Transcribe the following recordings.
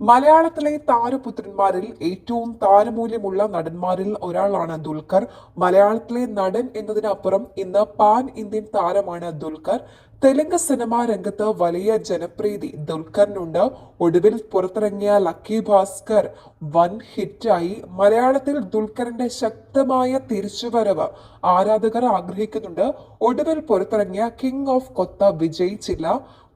മലയാളത്തിലെ താരപുത്രന്മാരിൽ ഏറ്റവും താരമൂല്യമുള്ള നടന്മാരിൽ ഒരാളാണ് ദുൽഖർ. മലയാളത്തിലെ നടൻ എന്നതിനപ്പുറം ഇന്ന് പാൻ ഇന്ത്യൻ താരമാണ് ദുൽഖർ. തെലുങ്ക് സിനിമാ രംഗത്ത് വലിയ ജനപ്രീതി ദുൽഖറിനുണ്ട്. ഒടുവിൽ പുറത്തിറങ്ങിയ ലക്കി ഭാസ്കർ വൻ ഹിറ്റായി. മലയാളത്തിൽ ദുൽഖറിന്റെ ശക്തമായ തിരിച്ചുവരവ് ആരാധകർ ആഗ്രഹിക്കുന്നുണ്ട്. ഒടുവിൽ പുറത്തിറങ്ങിയ കിങ് ഓഫ് കൊത്ത വിജയിച്ചില്ല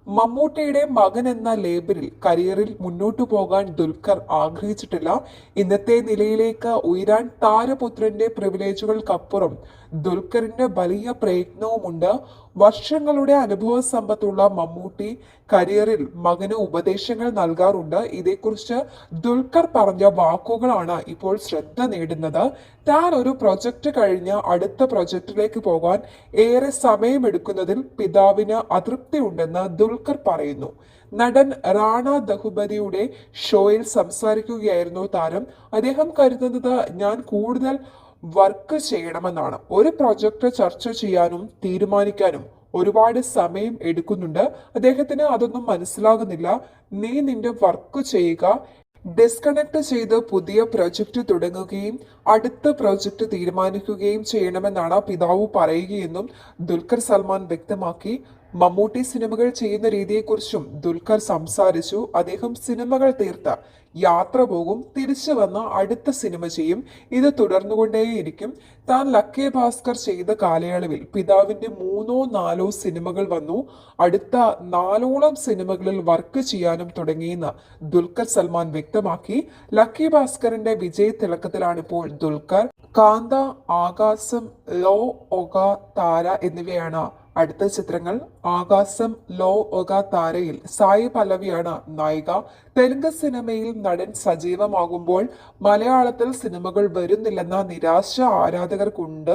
മമ്മൂട്ടിയുടെ മകൻ എന്ന ലേബലിൽ കരിയറിൽ മുന്നോട്ടു പോകാൻ ദുൽഖർ ആഗ്രഹിച്ചിട്ടില്ല. ഇന്നത്തെ നിലയിലേക്ക് ഉയരാൻ താരപുത്രന്റെ പ്രിവിലേജുകൾക്കപ്പുറം ദുൽഖറിന്റെ വലിയ പ്രയത്നവുമുണ്ട്. വർഷങ്ങളുടെ അനുഭവ സമ്പത്തുള്ള മമ്മൂട്ടി കരിയറിൽ മകന് ഉപദേശങ്ങൾ നൽകാറുണ്ട്. ഇതേക്കുറിച്ച് ദുൽഖർ പറഞ്ഞ വാക്കുകളാണ് ഇപ്പോൾ ശ്രദ്ധ നേടുന്നത്. താൻ ഒരു പ്രൊജക്ട് കഴിഞ്ഞ് അടുത്ത പ്രൊജക്ടിലേക്ക് പോകാൻ ഏറെ സമയമെടുക്കുന്നതിൽ പിതാവിന് അതൃപ്തിയുണ്ടെന്ന് ദുൽഖർ പറയുന്നു. നടൻ റാണ ദഹുബരിയുടെ ഷോയിൽ സംസാരിക്കുകയായിരുന്നു താരം. അദ്ദേഹം കരുതുന്നത് ഞാൻ കൂടുതൽ വർക്ക് ചെയ്യണമെന്നാണ്. ഒരു പ്രൊജക്ട് ചർച്ച ചെയ്യാനും തീരുമാനിക്കാനും ഒരുപാട് സമയം എടുക്കുന്നുണ്ട്. അദ്ദേഹത്തിന് അതൊന്നും മനസ്സിലാകുന്നില്ല. നീ നിന്റെ വർക്ക് ചെയ്യുക. ഡിസ്കണക്ട് ചെയ്ത് പുതിയ പ്രൊജക്ട് തുടങ്ങുകയും അടുത്ത പ്രൊജക്ട് തീരുമാനിക്കുകയും ചെയ്യണമെന്നാണ് പിതാവ് പറയുകയെന്നും ദുൽഖർ സൽമാൻ വ്യക്തമാക്കി. മമ്മൂട്ടി സിനിമകൾ ചെയ്യുന്ന രീതിയെക്കുറിച്ചും ദുൽഖർ സംസാരിച്ചു. അദ്ദേഹം സിനിമകൾ തീർത്ത. യാത്ര പോകും തിരിച്ചു വന്ന് അടുത്ത സിനിമ ചെയ്യും. ഇത് തുടർന്നുകൊണ്ടേയിരിക്കും. താൻ ലക്കേ ഭാസ്കർ ചെയ്ത കാലയളവിൽ പിതാവിന്റെ മൂന്നോ നാലോ സിനിമകൾ വന്നു. അടുത്ത നാലോളം സിനിമകളിൽ വർക്ക് ചെയ്യാനും തുടങ്ങിയെന്ന് ദുൽഖർ സൽമാൻ വ്യക്തമാക്കി. ലക്കി ഭാസ്കറിന്റെ വിജയ തിളക്കത്തിലാണിപ്പോൾ ദുൽഖർ. കാന്ത ആകാശം ലോ ഒക താര എന്നിവയാണ് അടുത്ത ചിത്രങ്ങൾ ആകാശം ലോ ഒക താരയിൽ സായി പല്ലവിയാണ് നായിക. തെലുങ്ക് സിനിമയിൽ നടൻ സജീവമാകുമ്പോൾ മലയാളത്തിൽ സിനിമകൾ വരുന്നില്ലെന്ന നിരാശ ആരാധകർക്കുണ്ട്.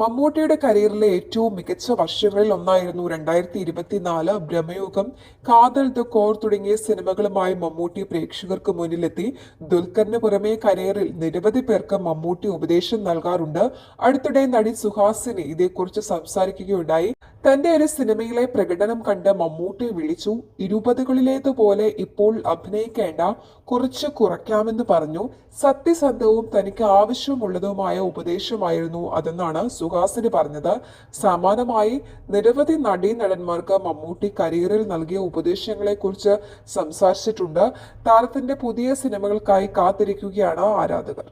മമ്മൂട്ടിയുടെ കരിയറിലെ ഏറ്റവും മികച്ച വർഷങ്ങളിൽ ഒന്നായിരുന്നു രണ്ടായിരത്തി ഇരുപത്തിനാല് ബ്രഹ്മയുഗം. കാതൽ ദ കോർ തുടങ്ങിയ സിനിമകളുമായി മമ്മൂട്ടി പ്രേക്ഷകർക്ക് മുന്നിലെത്തി. ദുൽഖറിന് പുറമെ കരിയറിൽ നിരവധി പേർക്ക് മമ്മൂട്ടി ഉപദേശം നൽകാറുണ്ട്. അടുത്തിടെ നടി സുഹാസിനി ഇതേക്കുറിച്ച് സംസാരിക്കുകയുണ്ടായി. തന്റെ ഒരു സിനിമയിലെ പ്രകടനം കണ്ട് മമ്മൂട്ടി വിളിച്ചു ഇരുപതുകളിലേതുപോലെ ഇപ്പോൾ അഭിനയിക്കേണ്ട കുറച്ച് കുറയ്ക്കാമെന്ന് പറഞ്ഞു. സത്യസന്ധവും തനിക്ക് ആവശ്യമുള്ളതുമായ ഉപദേശമായിരുന്നു അതെന്നാണ് സുഹാസിന് പറഞ്ഞത്. സമാനമായി നിരവധി നടീനടന്മാർക്ക് മമ്മൂട്ടി കരിയറിൽ നൽകിയ ഉപദേശങ്ങളെക്കുറിച്ച് സംസാരിച്ചിട്ടുണ്ട്. താരത്തിന്റെ പുതിയ സിനിമകൾക്കായി കാത്തിരിക്കുകയാണ് ആരാധകർ.